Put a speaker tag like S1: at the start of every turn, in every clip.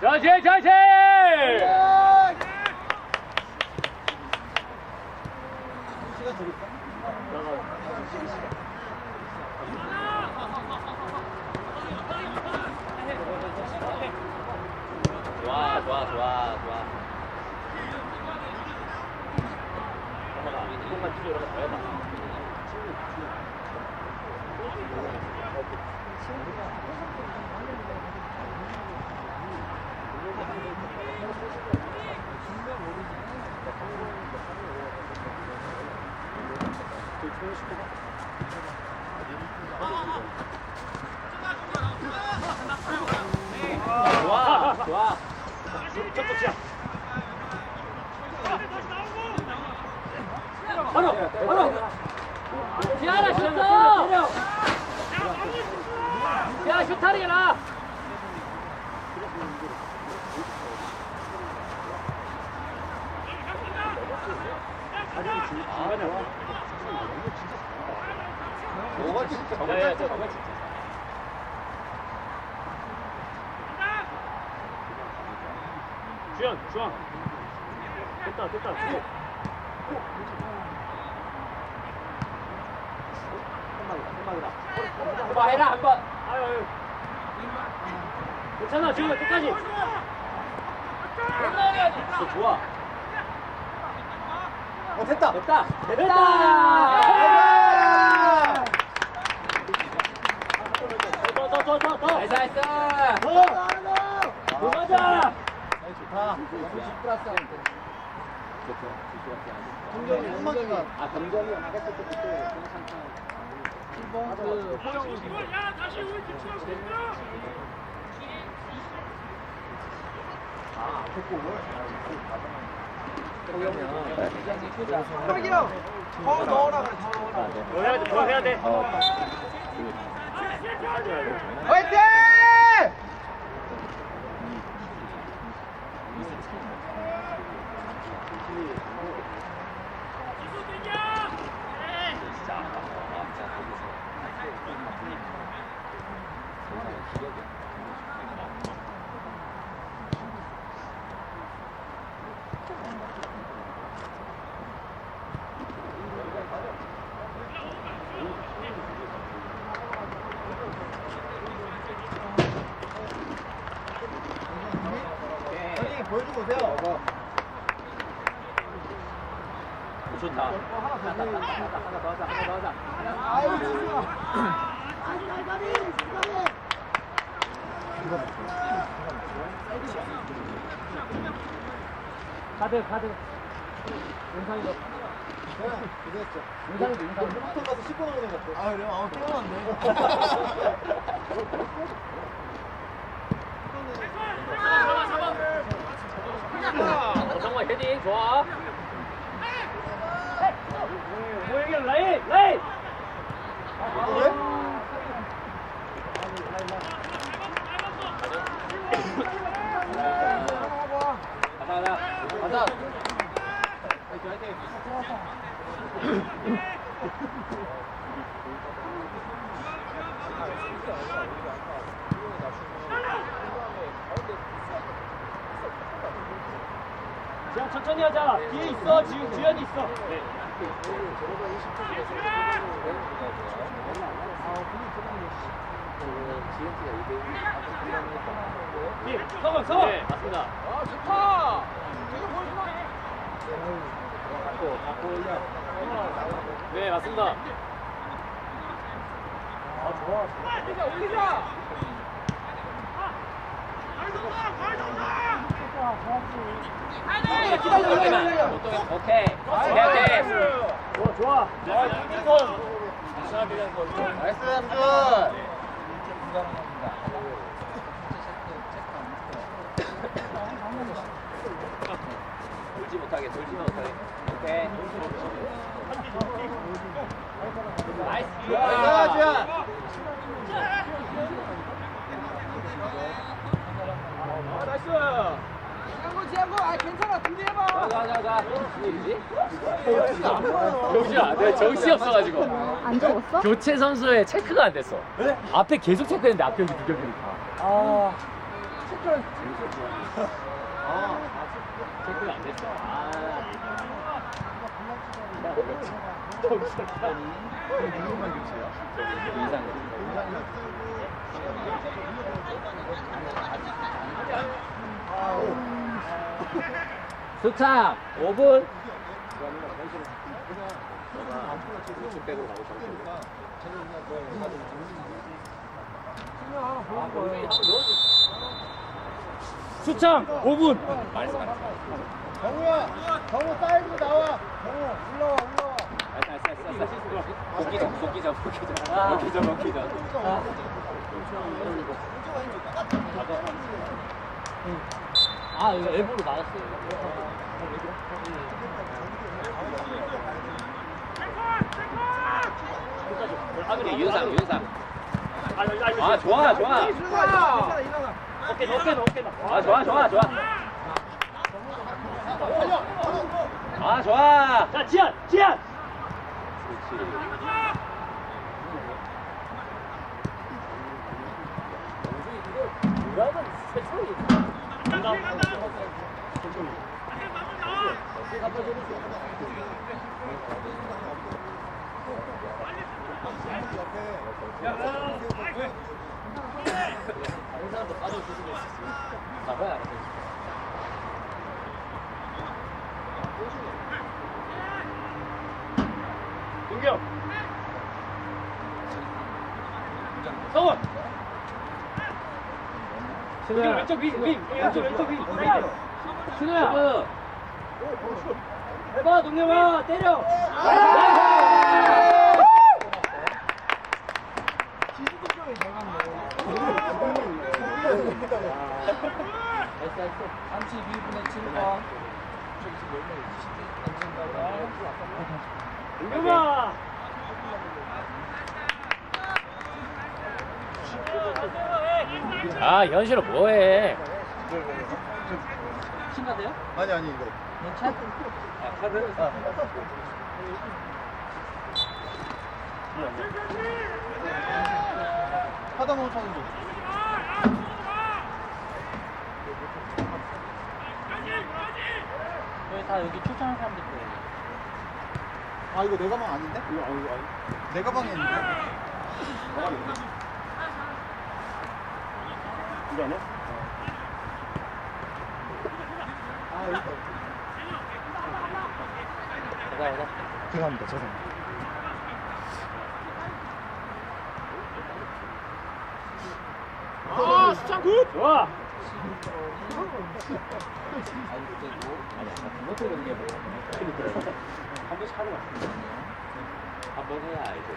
S1: 자제 자제 좋아 좋아 좋아 좋아. 엄마가 조금만 뒤로 이렇게 더 해봐 좋아 좋아 첫top 시작 바로 바로 지하라 슛어 야
S2: 뭐가 진짜
S1: 야, 야,
S2: 짤
S1: 저거 주연 주연 됐다 됐다. 주연 봐 해라 한번. 아유 아유 괜찮아 지금 끝까지. 어, 좋아.
S2: 어 됐다.
S1: 됐다. 됐다. 더더더더 나이스 나이스. 도가자
S2: 좋다 동경이 한 마디만
S1: 아 감정이 나갔을 때 그때 괜찮다
S2: 1번 그 호영 아 앞에 골을 호영이 형 더 넣어라 그래 더 넣어라
S1: 더 해야 돼, 더 해야 돼.
S2: 화이팅! 형님 보여주고 오세요
S1: 좋다.
S2: 하나 더 넣어요.
S1: 하나 더 하자, 하나 더 하자.
S2: 아유 진짜
S1: 카드, 카드. 영상이도.
S2: 고생했죠
S1: 영상이도, 영상이도.
S2: 휴먼턴 가서 씻고 나오는 것 같아 아 그래요? 아
S1: 어, 정말 헤딩 좋아. 모영이 형 라인, 천천히 하자. 뒤에 있어. 지금 주연이 있어. 네. 뒤에 서건 서건. 네, 맞습니다. 아, 좋다.
S2: 갖고 갖고 올려
S1: 네, 맞습니다.
S2: 아 좋아
S1: 오케이. 오케이. 좋아, 아,
S2: 나이스.
S3: 지한거 지한거 아 괜찮아 준비해봐
S1: 가자. 무슨 일이지? 영주야, 내가 정신이 없어가지고.
S3: 안 적었어?
S1: 교체 선수의 체크가 안 됐어. 앞에 계속 체크했는데 앞 경기 두 경기니까. 아. 체크를 아, 체크가 안 됐어. 아.
S4: 누구만 교체야?
S1: 이상. 수창 5분. 수창 5분.
S4: 정우야, 정우 사이드로 나와. 정우 올라와, 올라와.
S1: 복귀자, 복귀자, 복귀자. 복귀자, 복귀자. 아, 이거 일부러 막았어요. 네, 윤상, 윤상. 아, 좋아, 좋아.
S2: 일어나 일어나
S1: 어깨, 어깨, 어깨. 아, 좋아, 좋아, 좋아. 아, 좋아. 자, 지한, 지한. 나가야 윤경. 성원. 신우야. 왼쪽 위, 위, 왼쪽 왼쪽 위. 신우야. 해봐 동료아. 때려
S2: 지수도 잘 갔네 32분의 7번
S1: 동료아 아 현실은 뭐해 신나대요?
S4: 아니, 아니, 이거.
S1: 아 카드?
S4: 하다 못 차는 거.
S2: 여기 다 여기 출전한 사람들 거예요
S4: 아, 이거 내 가방 아닌데? 이거 아니, 아니. 내 가방에 있는데? 아, 이거.
S1: 가자 가자
S4: 죄송합니다, 죄송합니다.
S1: 아 수창 굿! 좋아 한 번씩 하러 갔어 한번 해야 이제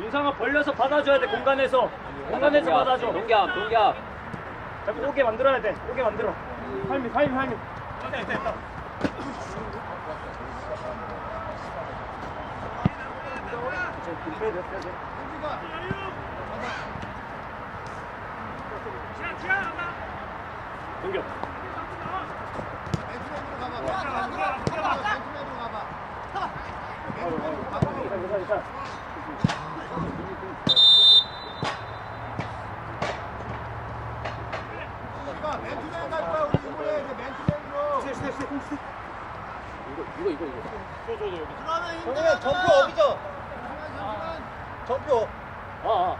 S1: 윤상아 벌려서 받아줘야 돼 공간에서 공간에서 받아줘 동갑 동갑 자꾸 오게 만들어야 돼 오게 만들어 할미 할미 할미 동갑
S4: 맨투맨 갈 거야, 우리 이번에 이제 맨투맨으로.
S1: 이거 이거 이거
S4: 정우야, 정표 어디죠? 정표.
S1: 아, 아.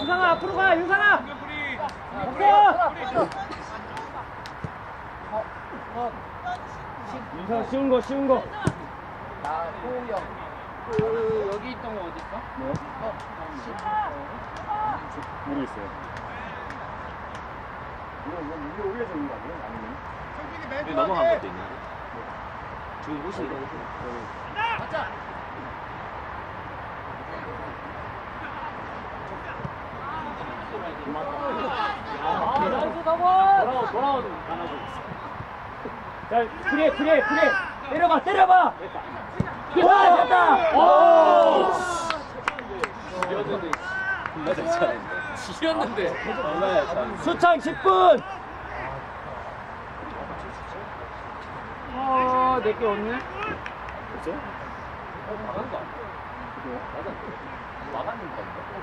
S1: 윤상아 앞으로 가 윤상아 없어 윤상아 쉬운 거 쉬운 거
S2: 나 호영 그 여기 있던 거 어디 있어?
S1: 뭐? 모르겠어요. 이거 이거 위로 올려져 있는 거 아니에요? 아니면?
S4: 맨투맨.
S1: 넘어간 것도 있는데 지금 옷이 돌아오 돌아오 야 그래 그래 그래. 때려봐 때려봐. 됐다 됐다. 오 맞아 잘했네
S2: 지렸는데.
S1: 수창 10분.
S2: 어, 내게 없네.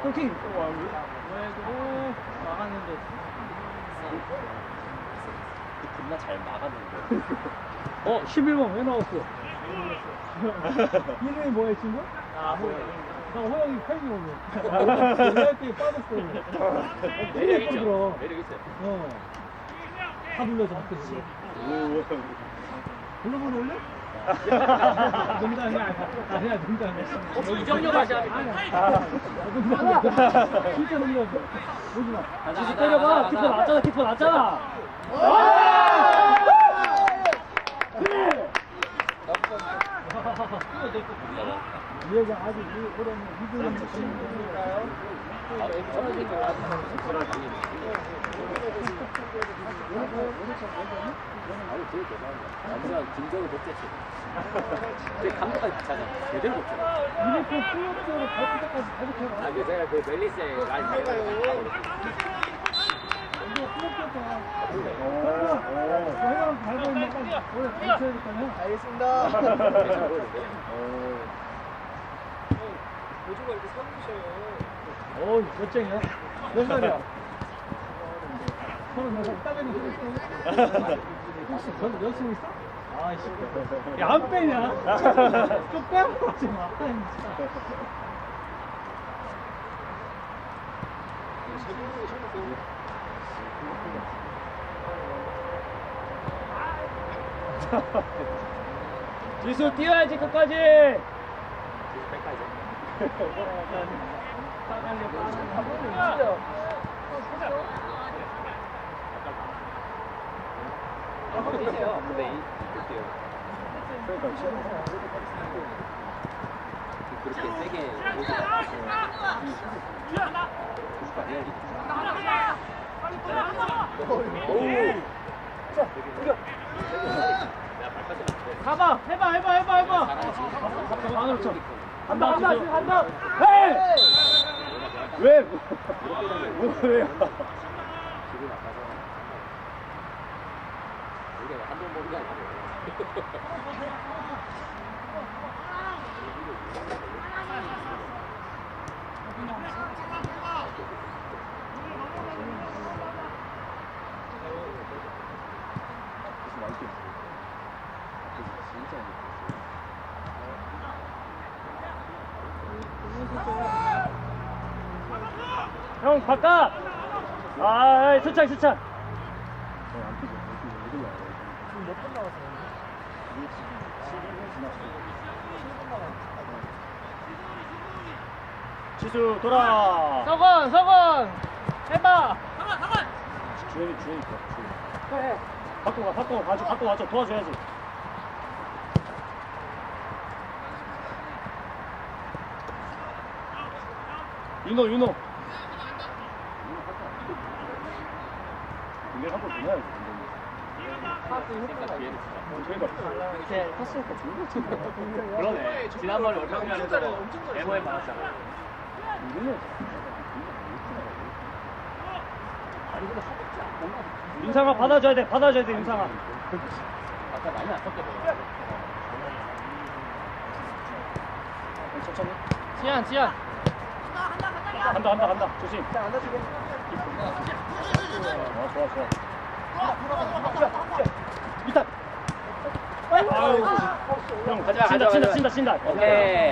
S1: 코팅.
S2: 왜 나갔는데.
S1: 겁나 잘 막았는데.
S3: 어, 11번 왜 나왔어? 이름이 뭐야, 친구?
S2: 아, 호영.
S3: 나 호영이 팬이 오늘. 이렇게 빠졌어.
S1: 매력
S3: 들어.
S1: 있죠. 매력 있어요.
S3: 어. 다 불러서 바뀌었어. 불러보러 올래? 농담이야. 아니야, 농담이야.
S2: 혹시 이정료 다시 하면
S3: 아니야. 농담이야. 진짜 농담이야. 오지 마.
S1: 지수 때려봐. 키퍼 났잖아. 키퍼 났잖아.
S3: 여자 아직 이 올해는 이등은 친구니까요.
S1: 완전 김정은 독재치. 그 감독까지 비차잖아. 제대로 독재잖아.
S3: 이렇게 플레이오프로 갈 때까지 계속 해봐.
S1: 아, 그 제가 그 멜리스의 라인.
S3: 이거 플레이오프야. 어. 해랑 밟고 있는 거 원래 같이 해야겠다면.
S4: 알겠습니다.
S3: 어, 몇 쟁이야? 몇 살이야? 서른 여섯 소리 있어? 혹시 전 여친 있어? 아이씨. 야, 안 빼냐? 좀 빼고 하지 마. 아이, 진짜.
S1: 지수 뛰어야지 끝까지.
S3: 가봐, 해봐, 해봐, 해봐, 해봐. 안으로 쳐. 간다, 간다, 지금 간다.
S1: 헤이! 왜? 왜요? 기분 나빠서. 우리가 한번 보는 게 아니고. 형 바깥! 아, 수창 수창. 지수 돌아.
S2: 서건, 서건! 해봐!
S1: 주현이 주현이 있어. 그래. 바꿔 가 바꿔 가줘 바꿔 와줘 도와줘야지. 윤호 윤호.
S2: 좋은.
S1: 그러네. 지난번에 월평면에서 에모에 많았잖아. 윤상아 받아줘야 돼, 받아줘야 돼, 윤상아. 아까 많이 안 천천히.
S2: 지한, 지한.
S1: 간다, 간다, 간다. 조심. 아, 좋아, 좋아. 일단. 아유, 형,
S2: 가자,
S1: 친다,
S2: 가자,
S1: 친다,
S2: 가자.
S1: 친다, 친다.
S2: 오케이.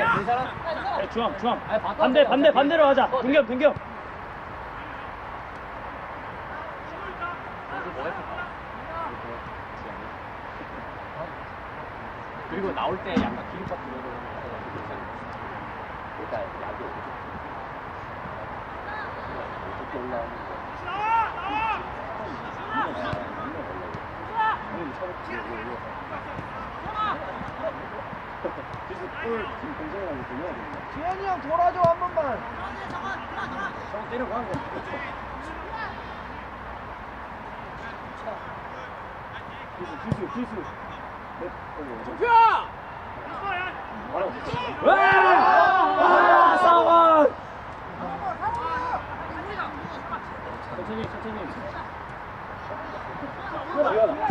S1: 네, 중앙, 중앙. 반대, 반대, 반대로 하자. 공격, 공격. 지금 동생이 하고 있군요.
S3: 지현이 형 돌아줘 한 번만.
S1: 저거 때려가는 거. 기수, 기수, 기수. 네, 어, 어, 어. 저- 아, 천천히, 천천히.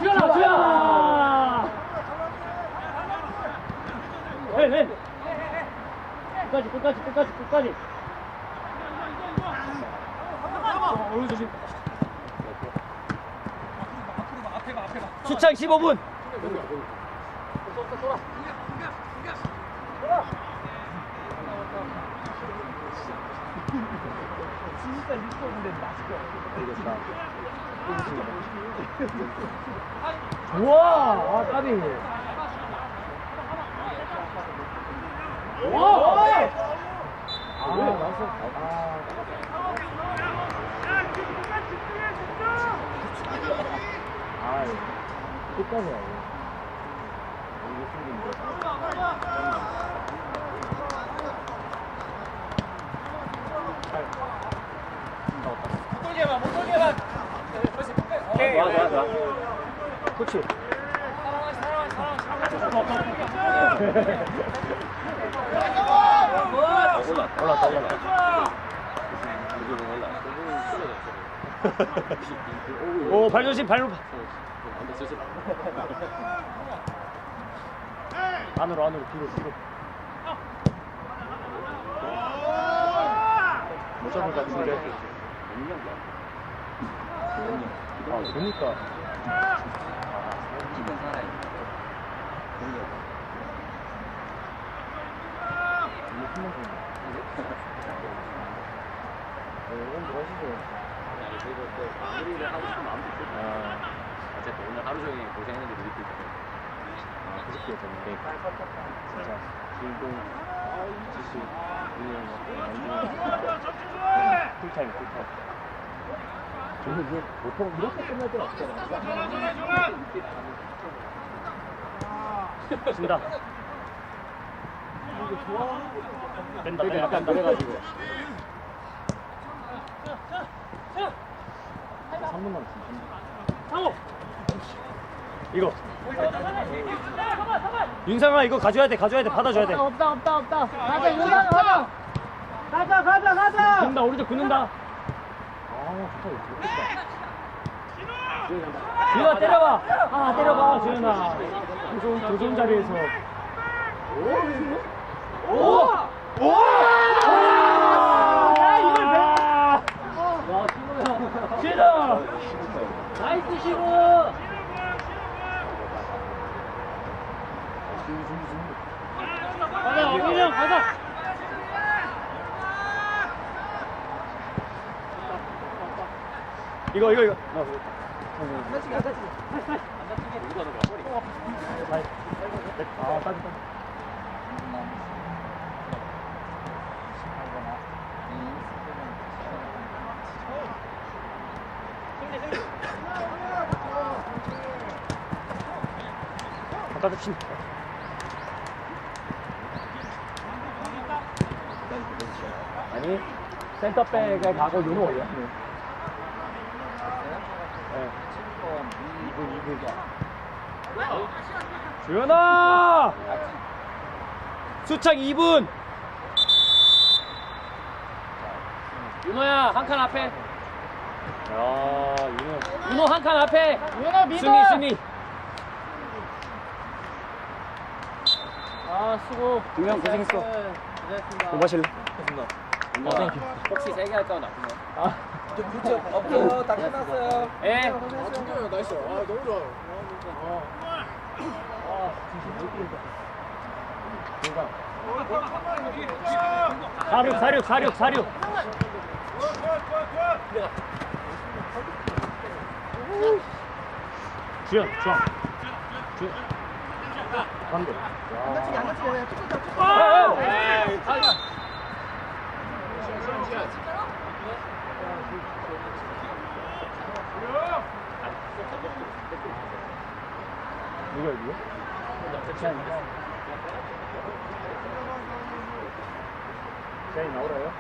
S1: 주현아, 주현아! 끝까지 끝까지 끝까지 끝까지 얼굴 조심 수창 15분
S3: 우와, 아, 까비. 와! 아. 아. 아, 끝까지 와. 이게 승리인데.
S1: 오케이 좋아 좋아 좋아
S3: 그치.
S1: 올랐다 올랐다 올랐다 오, 발 조심, 발로. 안으로, 안으로, 뒤로, 뒤로. 못 잡을 것 같은데. 아, 그러니까.
S2: 마무리를 하고 싶은 마음도 있을 거야.
S1: 아,
S2: 어쨌든 오늘 하루 종일 고생했는데 우리 팀
S1: 아, 그저께였었는데. 진짜, 주인공, 지수, 윤영, 완전. 풀타임, 풀타임. 저는 이제 보통 이렇게 끝날 때는 없잖아요. 진다. 뺀다, 뺀다, 약간 그래가지고. 3분 남았어. 이거. 윤상아 이거 가져야 돼, 가져야 돼, 받아줘야 돼.
S3: 없다, 없다, 없다. 가자, 윤상, 가자. 가자, 가자, 가자.
S1: 굽는다, 오른쪽 굽는다.
S3: 아, 좋다, 이거 좋겠다.
S1: 주현아 때려봐. 아 때려봐, 주현아. 도전 도전 자리에서. 오! 오! 야 이걸. 나이스 신호. 가자, 원민이 형 가자. 이거 이거 이거. 아, 따뜻 바 깥에 친. 아니, 센터백에 가고 윤호 올려. 네. 2분, 2분. 주현아! 수창 2분! 윤호야, 한 칸 앞에. 야, 윤호. 윤호 한 칸 앞에.
S3: 윤호 믿어.
S1: 수미, 수미.
S3: 아, 수고.
S1: 두명 고생했어.
S3: 고생했습니다.
S1: 뭐 마실래?
S2: 어, 땡큐. 혹시 세개 할까 나쁜 거?
S1: 아,
S3: 없어요. 다 끝났어요.
S1: 예.
S4: 진짜요 나이스 아 너무 좋아요
S1: 사륙, 사륙, 사륙, 사륙. 주현, 주현. 주현. 반대. 아, 에이, 사륙. 누구야, 누구? 시간이 나오라요?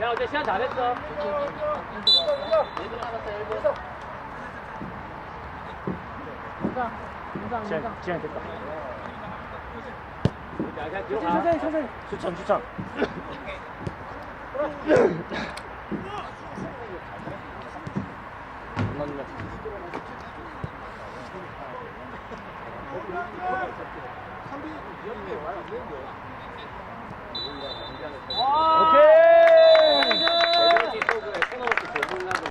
S1: 야, 어제 시간 잘했어. 시간, 시간 됐다. 천천히, 천천히. 추천, 추천.
S4: 상비 위험해 말안 되는데